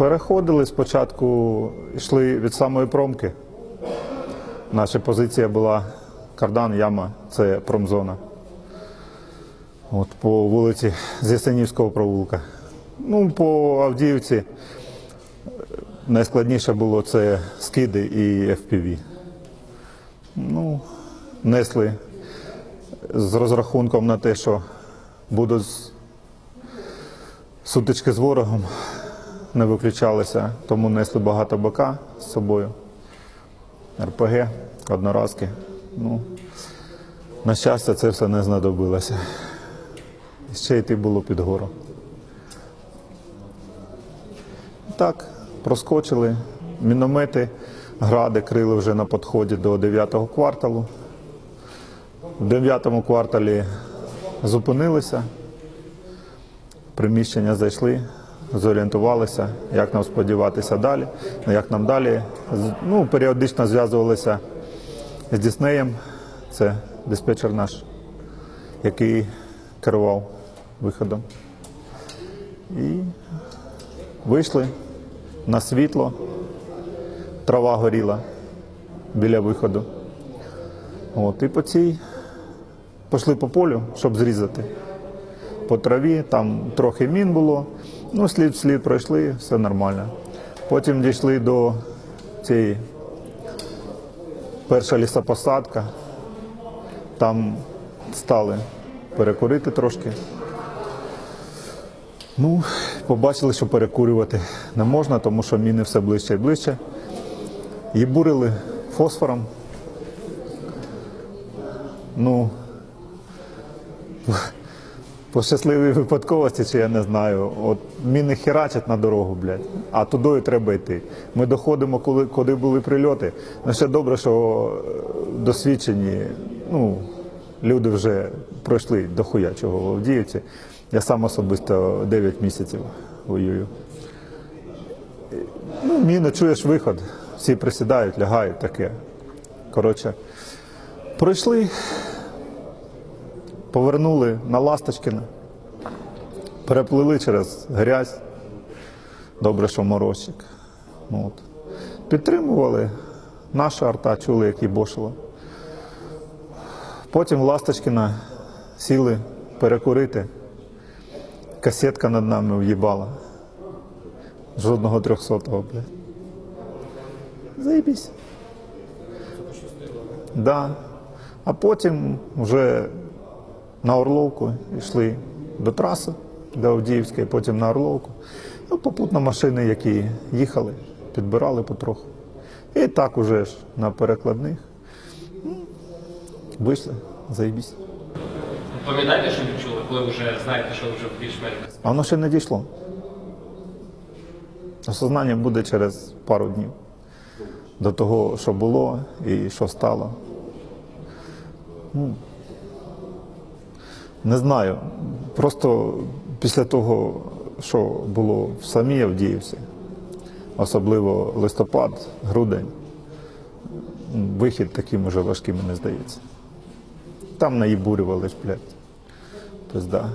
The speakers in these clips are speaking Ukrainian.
Переходили спочатку, йшли від самої промки. Наша позиція була кардан, яма, це промзона. От по вулиці з Зясенівського провулка. Ну, по Авдіївці найскладніше було це скиди і FPV. Ну, несли з розрахунком на те, що будуть сутички з ворогом, не виключалися, тому несли багато БК з собою. РПГ, одноразки. Ну, на щастя, це все не знадобилося. Ще йти було під гору. Так, проскочили. Міномети, гради крили вже на підході до 9-го кварталу. В 9-му кварталі зупинилися, приміщення зайшли, зорієнтувалися, як нам сподіватися далі, як нам далі. Ну, періодично зв'язувалися з Діснеєм, це диспетчер наш, який керував виходом. І вийшли на світло, трава горіла біля виходу. От, і по цій пішли по полю, щоб зрізати. По траві, там трохи мін було, ну, слід слід пройшли, все нормально. Потім дійшли до цієї перша лісопосадка, там стали перекурити трошки. Ну, побачили, що перекурювати не можна, тому що міни все ближче і ближче. І бурили фосфором. Ну, по щасливій випадковості, чи я не знаю, от міни херачать на дорогу, блядь, а тудою треба йти. Ми доходимо, коли, куди були прильоти. Ну, ще добре, що е, досвідчені, ну, люди вже пройшли до хуя чого в Авдіївці. Я сам особисто 9 місяців воюю. Ну, міни, чуєш виход, всі присідають, лягають таке. Коротше, пройшли, повернули на Ласточкіна, переплили через грязь. Добре, що морозчик. От. Підтримували наша арта, чули, як їбошило. Потім в Ласточкіна сіли перекурити. Касетка над нами в'їбала. Жодного трьохсотого, блядь. Заєбісь. Да. А потім вже на Орловку йшли до траси, до Авдіївської, потім на Орловку. Ну, попутно машини, які їхали, підбирали потроху. І так уже ж на перекладних. Ну, Вийшли, заєбісь. Пам'ятаєте, що відчули, коли вже знаєте, що вже більш-менш А воно ще не дійшло. Осознання буде через пару днів до того, що було і що стало. Ну, не знаю. Просто після того, що було в самій Авдіївці, особливо листопад, грудень, вихід таким уже важким не здається. Там наїбурювали блядь. Тобто, да.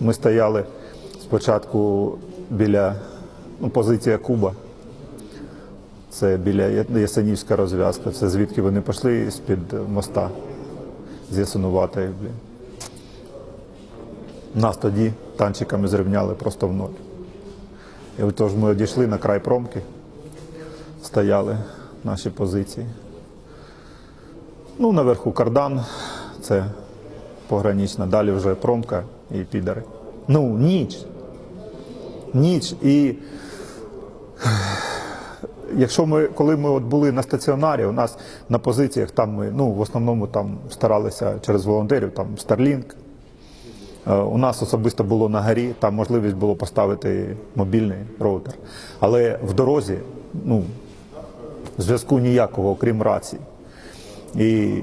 Ми стояли спочатку біля ну, позиція Куба. Це біля Ясенівська розв'язка. Це звідки вони пішли з-під моста з Ясинуватої. Блін. Нас тоді танчиками зрівняли просто в ноль. І отож ми одійшли на край промки, стояли наші позиції. Ну, наверху кардан, це погранична, далі вже промка і підари. Ну, ніч. Ніч. І якщо ми, коли ми от були на стаціонарі, у нас на позиціях там ми ну, в основному там старалися через волонтерів, там Starlink. Е, У нас особисто було на горі, там можливість було поставити мобільний роутер. Але в дорозі ну, зв'язку ніякого, окрім рації. І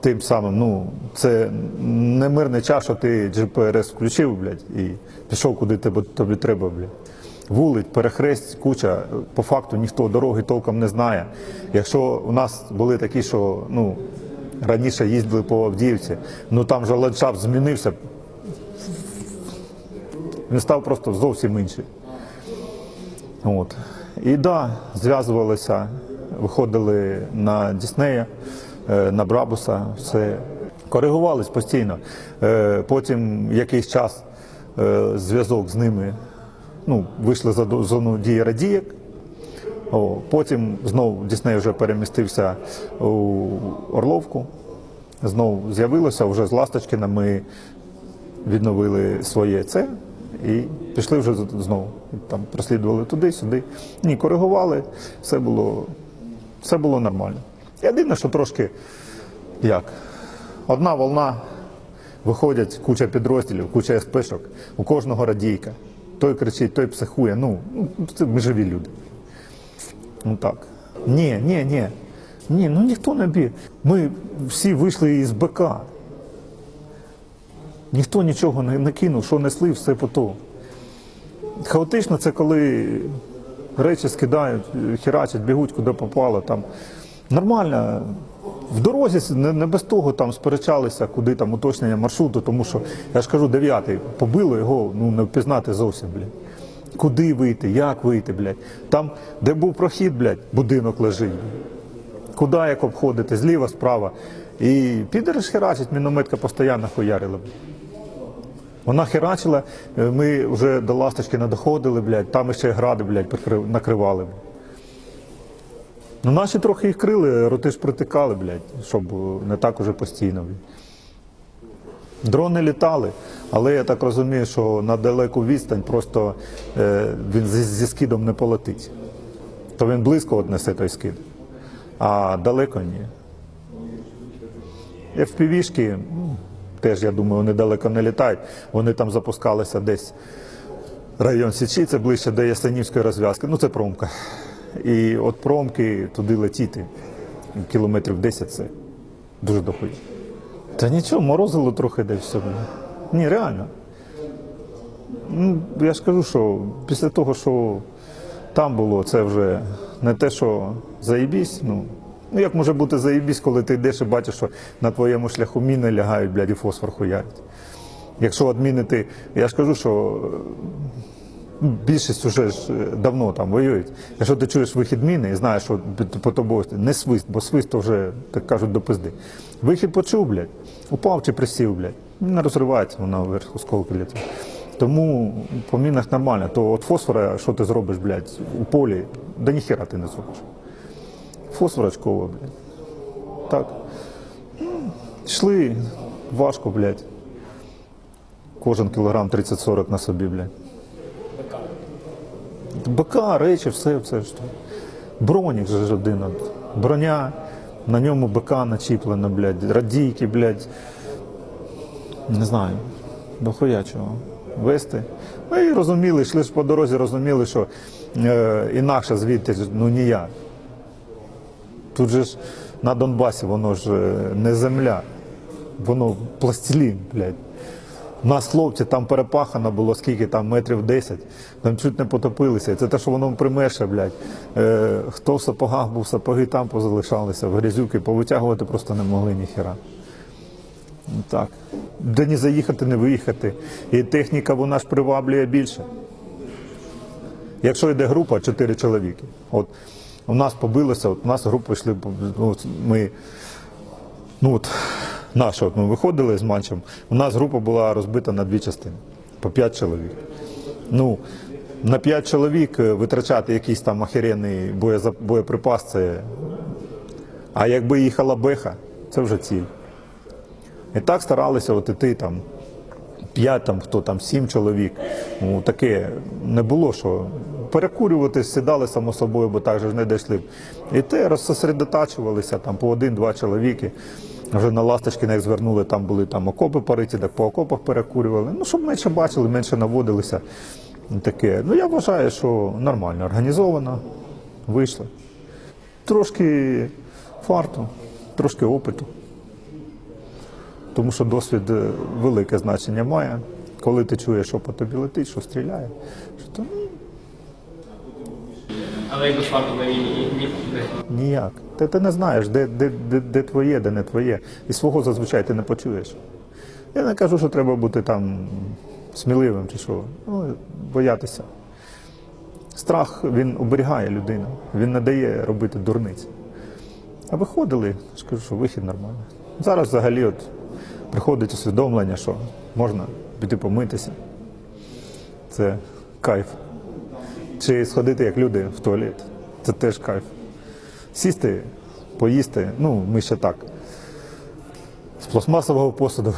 тим самим, ну, це не мирний час, що ти GPS включив, блядь, і пішов, куди тебе, тобі треба, блядь. Вулиць, перехресть, куча. По факту ніхто дороги толком не знає. Якщо у нас були такі, що ну, раніше їздили по Авдіївці, ну там же ландшафт змінився. Він став просто зовсім інший. От. І да, зв'язувалися, виходили на Діснея, е, на Брабуса, все. Коригувались постійно. Е, Потім якийсь час е, зв'язок з ними ну, вийшли за зону дії радієк. Потім знову Дісней вже перемістився у Орловку. Знову з'явилося вже з Ласточкина. Ми відновили своє це і пішли вже знову. Там прослідували туди, сюди. Ні, коригували, все було, все було нормально. Єдине, що трошки як? Одна волна, виходять куча підрозділів, куча СПшок, у кожного радійка. Той кричить, той психує. Ну, це ми живі люди. Ну так. Ні, ні, ні. Ні, ну ніхто не б'є. Ми всі вийшли із БК. Ніхто нічого не, не кинув, що несли, все по то. Хаотично це коли речі скидають, херачать, бігуть, куди попало. Там. Нормально. В дорозі не, не без того там сперечалися, куди там уточнення маршруту, тому що, я ж кажу, дев'ятий, побило його, ну не впізнати зовсім, блядь. Куди вийти, як вийти, блядь. Там, де був прохід, блядь, будинок лежить. Куди як обходити, зліва, справа. І підери ж херачить, мінометка постійно хуярила. Вона херачила, е, ми вже до ласточки не доходили, блядь, там ще гради, блядь, накривали. Ну, наші трохи їх крили, роти ж притикали, блядь, щоб не так уже постійно. Дрони літали, але я так розумію, що на далеку відстань просто е, він зі, зі скидом не полетить. То він близько однесе той скид, а далеко ні. FPV-шки, теж, я думаю, вони далеко не літають. Вони там запускалися десь район Січі, це ближче до Ясенівської розв'язки. Ну, це промка. І от промки туди летіти кілометрів 10 це дуже дохує. Та нічого, морозило трохи де все. Ні, реально. Ну, я ж кажу, що після того, що там було, це вже не те, що заїбісь. Ну, ну як може бути заїбісь, коли ти йдеш і бачиш, що на твоєму шляху міни лягають, блядь, і фосфор хуярять. Якщо відмінити, я ж кажу, що е, більшість вже ж е, давно там воюють. Якщо ти чуєш вихід міни і знаєш, що по тобою не свист, бо свист то вже, так кажуть, до пизди. Вихід почув, блядь, упав чи присів, блядь. Не розривається вона вверх осколки літає. Тому по мінах нормально. То от фосфора, що ти зробиш, блядь, у полі, да ніхера ти не зробиш. Фосфор очково, блядь. Так. Ну, Йшли важко, блядь. Кожен кілограм 30-40 на собі, блядь. БК, речі, все, все ж. Бронік же ж один. Броня, на ньому БК начіплено, блядь, радійки, блядь. Не знаю, дохуя чого. Вести. Ми і розуміли, йшли ж по дорозі, розуміли, що е, інакше звідти ну ніяк. Тут же ж на Донбасі воно ж е, не земля, воно пластилін, блядь. У нас хлопці там перепахано було скільки там метрів 10, там чуть не потопилися. Це те, що воно примеше, блядь. Е, хто в сапогах був, сапоги там позалишалися, в грязюки, повитягувати просто не могли ніхера. Ну, Так. Де не заїхати, не виїхати. І техніка вона ж приваблює більше. Якщо йде група, чотири чоловіки. От у нас побилося, от у нас група йшли, ну, ми, ну от наша, от ми виходили з матчем, у нас група була розбита на дві частини, по п'ять чоловік. Ну, на п'ять чоловік е, витрачати якийсь там охеренний боєприпас, це. А якби їхала беха, це вже ціль. І так старалися от іти там п'ять, там хто там сім чоловік. Ну таке не було, що перекурюватись, сідали само собою, бо так же ж не дійшли. І те розсосредотачувалися там по один-два чоловіки. Вже на Ласточкінах звернули, там були там окопи париті, так по окопах перекурювали. Ну, щоб менше бачили, менше наводилися. Таке. Ну я вважаю, що нормально, організовано, вийшли. Трошки фарту, трошки опиту тому що досвід е, велике значення має. Коли ти чуєш, що по тобі летить, що стріляє, що то ну, Але без фарту на ні, ні. ніяк. Ти, ти не знаєш, де, де, де, де твоє, де не твоє. І свого зазвичай ти не почуєш. Я не кажу, що треба бути там сміливим чи що. Ну, боятися. Страх він оберігає людину, він не дає робити дурниць. А виходили, я ж кажу, що вихід нормальний. Зараз взагалі от приходить усвідомлення, що можна піти помитися. Це кайф. Чи сходити як люди в туалет. Це теж кайф. Сісти, поїсти, ну, ми ще так. З пластмасового посуду,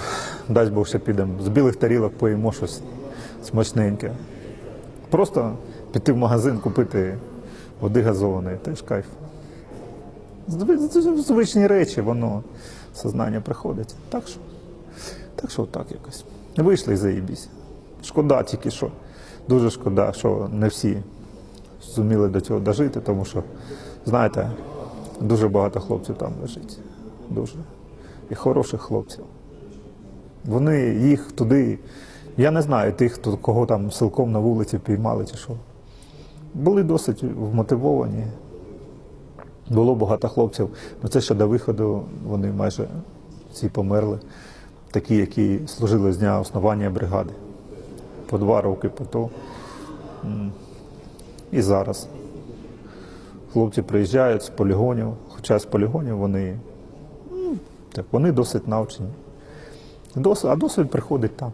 дасть Бог ще підемо. З білих тарілок поїмо щось смачненьке. Просто піти в магазин, купити води газованої, теж кайф. Зв- Звичні речі, воно сознання приходить. Так що, так що так якось. Вийшли і заїбісь. Шкода тільки що. Дуже шкода, що не всі зуміли до цього дожити, тому що, знаєте, дуже багато хлопців там лежить. Дуже. І хороших хлопців. Вони їх туди, я не знаю тих, хто, кого там силком на вулиці піймали чи що. Були досить вмотивовані. Було багато хлопців. Ну це ще до виходу вони майже всі померли. Такі, які служили з дня основання бригади. По два роки, по то. І зараз. Хлопці приїжджають з полігонів, хоча з полігонів вони, так, вони досить навчені. Дос- а досвід приходить там.